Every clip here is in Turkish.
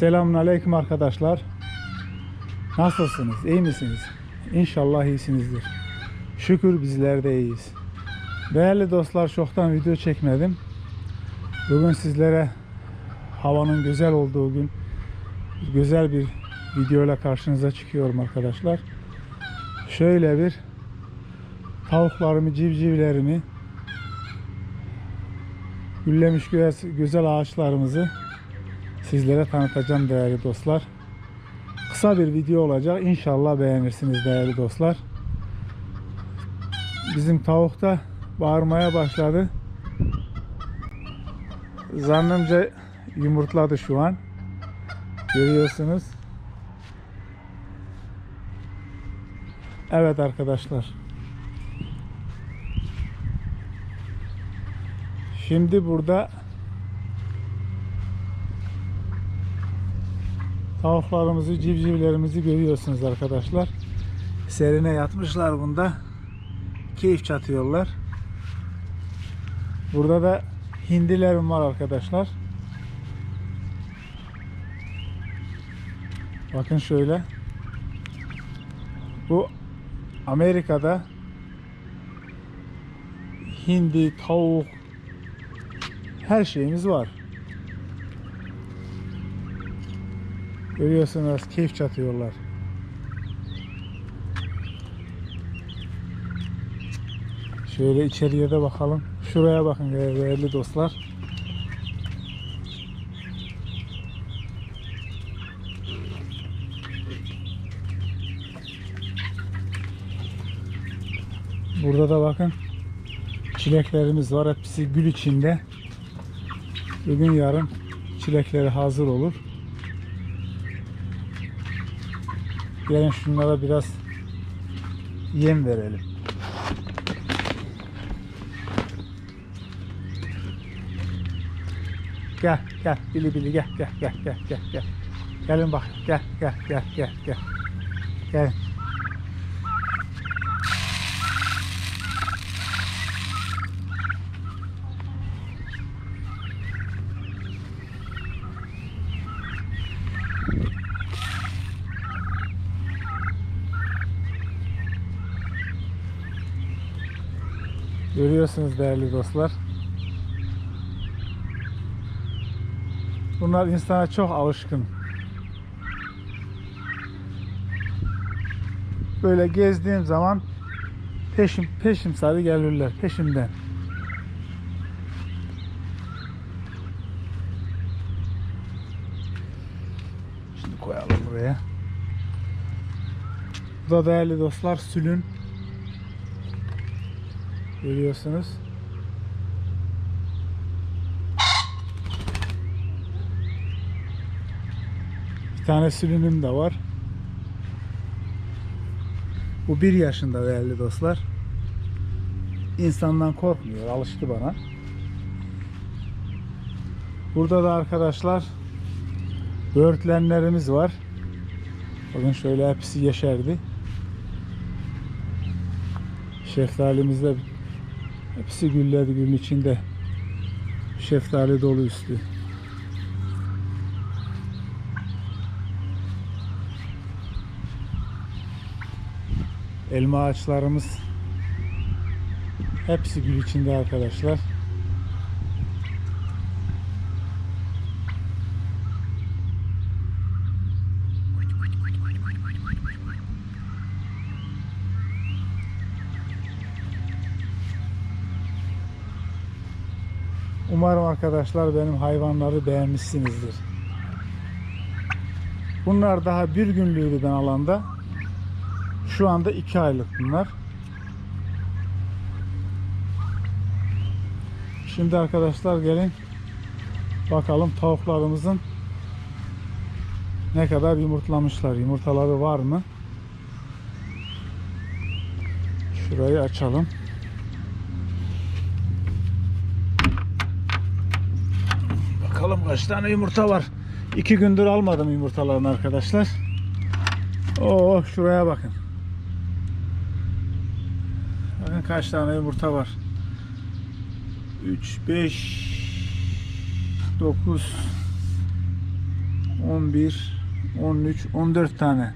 Selamun Aleyküm arkadaşlar. Nasılsınız? İyi misiniz? İnşallah iyisinizdir. Şükür bizler de iyiyiz. Değerli dostlar çoktan video çekmedim. Bugün sizlere havanın güzel olduğu gün güzel bir videoyla karşınıza çıkıyorum arkadaşlar. Şöyle bir tavuklarımı, civcivlerimi, güllemiş güzel ağaçlarımızı sizlere tanıtacağım değerli dostlar. Kısa bir video olacak. İnşallah beğenirsiniz değerli dostlar. Bizim tavuk da bağırmaya başladı. Zannımca yumurtladı şu an. Görüyorsunuz. Evet arkadaşlar. Şimdi burada tavuklarımızı, civcivlerimizi görüyorsunuz arkadaşlar. Serine yatmışlar bunda. Keyif çatıyorlar. Burada da hindilerim var arkadaşlar. Bakın şöyle. Bu Amerika'da hindi, tavuk her şeyimiz var. Görüyorsunuz keyif çatıyorlar. Şöyle içeriye de bakalım. Şuraya bakın değerli dostlar. Burada da bakın çileklerimiz var. Hepsi gül içinde. Bugün yarın çilekleri hazır olur. Gelin şunlara biraz yem verelim. Gel gel bili bili gel gel gel gel gel gel. Gelin bak gel gel gel gel gel. Gelin. Görüyorsunuz değerli dostlar. Bunlar insana çok alışkın. Böyle gezdiğim zaman peşim peşim sarı gelirler peşimden. Şimdi koyalım buraya. Bu da değerli dostlar sülün. Görüyorsunuz. Bir tane sülünüm de var. Bu bir yaşında değerli dostlar. İnsandan korkmuyor. Alıştı bana. Burada da arkadaşlar böğürtlenlerimiz var. Bakın şöyle hepsi yeşerdi. Şeftalimiz de hepsi gülledi gün içinde. Şeftali dolu üstü. Elma ağaçlarımız hepsi gül içinde arkadaşlar. Umarım arkadaşlar benim hayvanları beğenmişsinizdir. Bunlar daha bir günlüğüydü ben alanda. Şu anda iki aylık bunlar. Şimdi arkadaşlar gelin bakalım tavuklarımızın ne kadar yumurtlamışlar. Yumurtaları var mı? Şurayı açalım. Bakalım kaç tane yumurta var. İki gündür almadım yumurtalarını arkadaşlar. Oo şuraya bakın. Bakın kaç tane yumurta var. 3, 5, 9, 11, 13, 14 tane.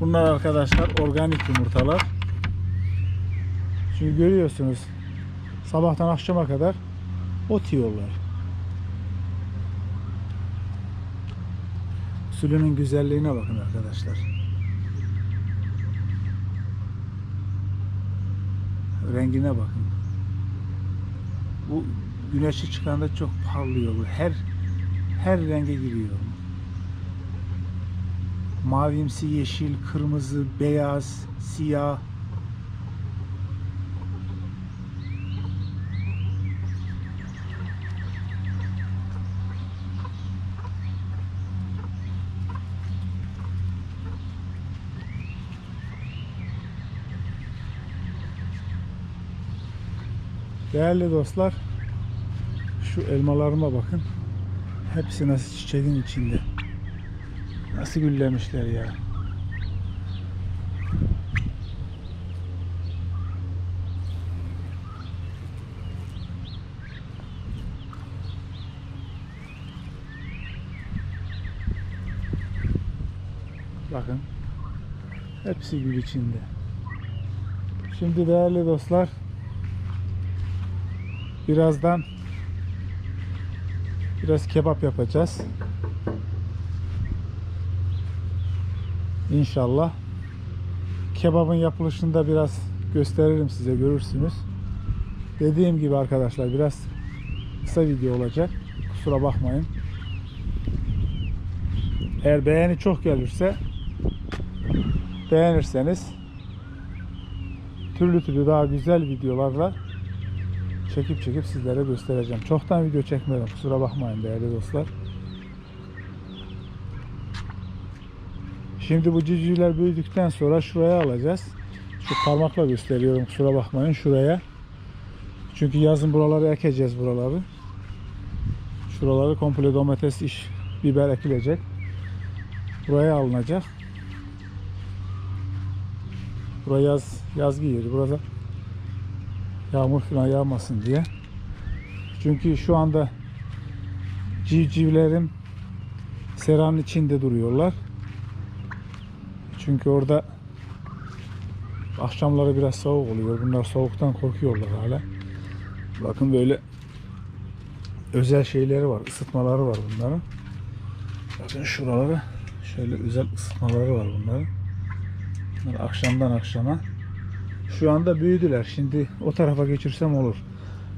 Bunlar arkadaşlar organik yumurtalar. Çünkü görüyorsunuz sabahtan akşama kadar ot yiyorlar. Sülünün güzelliğine bakın arkadaşlar. Rengine bakın. Bu güneşi çıkanda çok parlıyor. Her her renge giriyor. Mavimsi, yeşil, kırmızı, beyaz, siyah. Değerli dostlar, şu elmalarıma bakın. Hepsi nasıl çiçeğin içinde. Nasıl güllemişler ya. Bakın. Hepsi gül içinde. Şimdi değerli dostlar birazdan biraz kebap yapacağız. İnşallah. Kebabın yapılışını da biraz gösteririm size görürsünüz. Dediğim gibi arkadaşlar biraz kısa video olacak. Kusura bakmayın. Eğer beğeni çok gelirse beğenirseniz türlü türlü daha güzel videolarla çekip çekip sizlere göstereceğim. Çoktan video çekmedim. Kusura bakmayın değerli dostlar. Şimdi bu civcivler büyüdükten sonra şuraya alacağız. Şu parmakla gösteriyorum kusura bakmayın şuraya. Çünkü yazın buraları ekeceğiz buraları. Şuraları komple domates, iş, biber ekilecek. Buraya alınacak. Buraya yaz, yazgı yeri. Burada yağmur falan yağmasın diye. Çünkü şu anda civcivlerim seranın içinde duruyorlar. Çünkü orada akşamları biraz soğuk oluyor. Bunlar soğuktan korkuyorlar hala. Bakın böyle özel şeyleri var, ısıtmaları var bunların. Bakın şuraları şöyle özel ısıtmaları var bunların. Bunlar akşamdan akşama. Şu anda büyüdüler. Şimdi o tarafa geçirsem olur.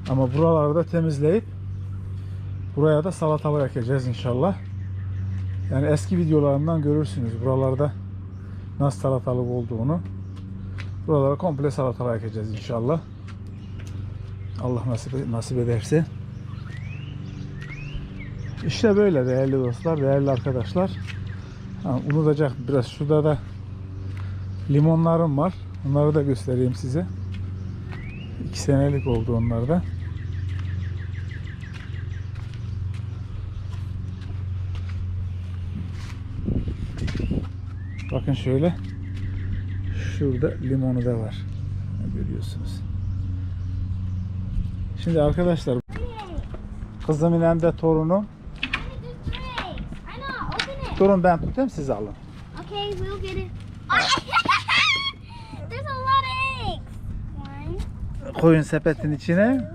Ama buraları da temizleyip buraya da salatalık ekeceğiz inşallah. Yani eski videolarımdan görürsünüz buralarda nasıl salatalık olduğunu. Buralara komple salatalık ekeceğiz inşallah. Allah nasip, nasip ederse. İşte böyle değerli dostlar, değerli arkadaşlar. Ha, unutacak biraz. Şurada da limonlarım var. Onları da göstereyim size. İki senelik oldu onlar da. Bakın şöyle. Şurada limonu da var. Görüyorsunuz. Şimdi arkadaşlar kızım ile de torunum. Durun ben tutayım siz alın. Okay, we'll get it. Koyun sepetin içine.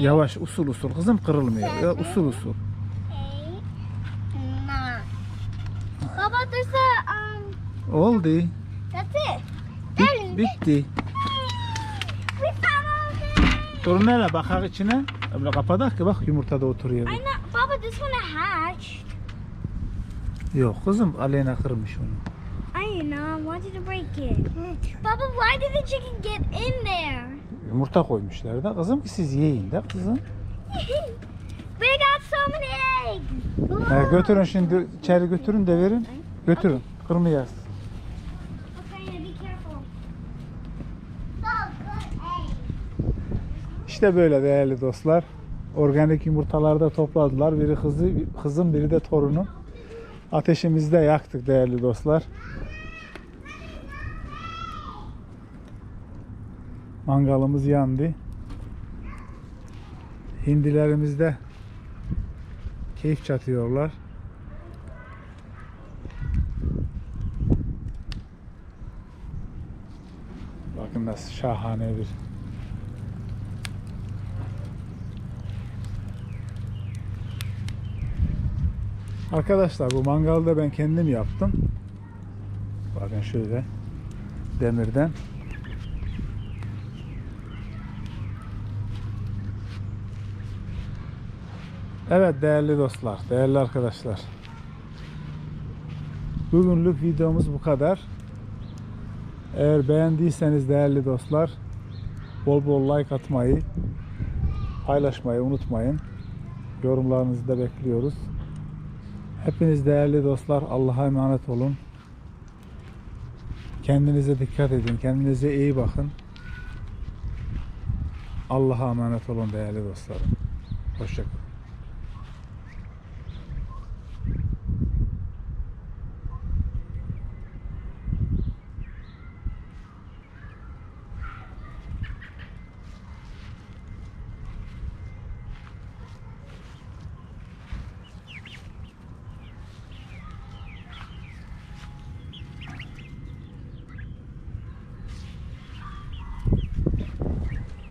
Yavaş usul usul kızım kırılmıyor. Ya, usul usul. Baba, there's a um. Oldu. Bit, bitti. Durun hele bakar içine. Böyle kapadak ki bak yumurta da oturuyor. Know, Baba. This one hatched. Yok kızım Aleyna kırmış onu. I know. I wanted to break it. Baba, why did the chicken get in there? Yumurta koymuşlar da kızım ki siz yiyin de kızım. We got so many eggs. He, götürün şimdi içeri götürün de verin. Götürün. Eggs. İşte böyle değerli dostlar. Organik yumurtaları da topladılar. Biri kızı, kızım biri de torunum. Ateşimizde yaktık değerli dostlar. Mangalımız yandı. Hindilerimiz de keyif çatıyorlar. Bakın nasıl şahane bir Arkadaşlar bu mangalı da ben kendim yaptım. Bakın şöyle demirden. Evet değerli dostlar, değerli arkadaşlar. Bugünlük videomuz bu kadar. Eğer beğendiyseniz değerli dostlar bol bol like atmayı, paylaşmayı unutmayın. Yorumlarınızı da bekliyoruz. Hepiniz değerli dostlar Allah'a emanet olun. Kendinize dikkat edin. Kendinize iyi bakın. Allah'a emanet olun değerli dostlarım. Hoşçakalın.